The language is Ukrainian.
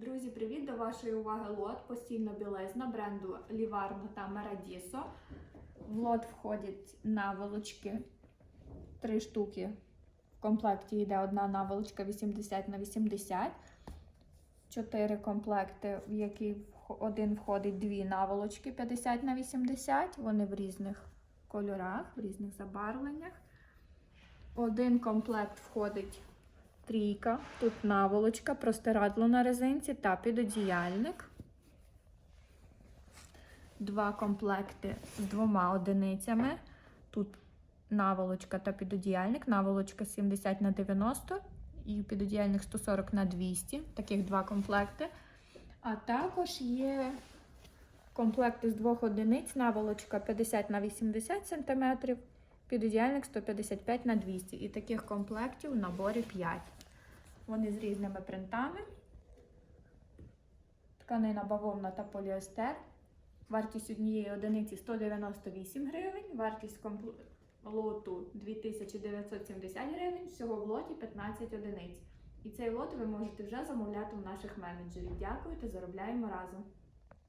Друзі, привіт! До вашої уваги лот постільна білизна бренду Livarno та Meradiso. В лот входять наволочки, три штуки. В комплекті йде одна наволочка 80 на 80. Чотири комплекти, в які один входить дві наволочки 50 на 80. Вони в різних кольорах, в різних забарвленнях. Один комплект входить трійка. Тут наволочка, простирадло на резинці та підодіяльник. Два комплекти з двома одиницями. Тут наволочка та підодіяльник. Наволочка 70 на 90 і підодіяльник 140 на 200. Таких два комплекти. А також є комплекти з двох одиниць. Наволочка 50 на 80 см, підодіяльник 155 на 200 І таких комплектів в наборі 5. Вони з різними принтами. Тканина бавовна та поліестер. Вартість однієї одиниці 198 гривень, вартість лоту 2970 гривень, всього в лоті 15 одиниць. І цей лот ви можете вже замовляти у наших менеджерів. Дякую та заробляємо разом.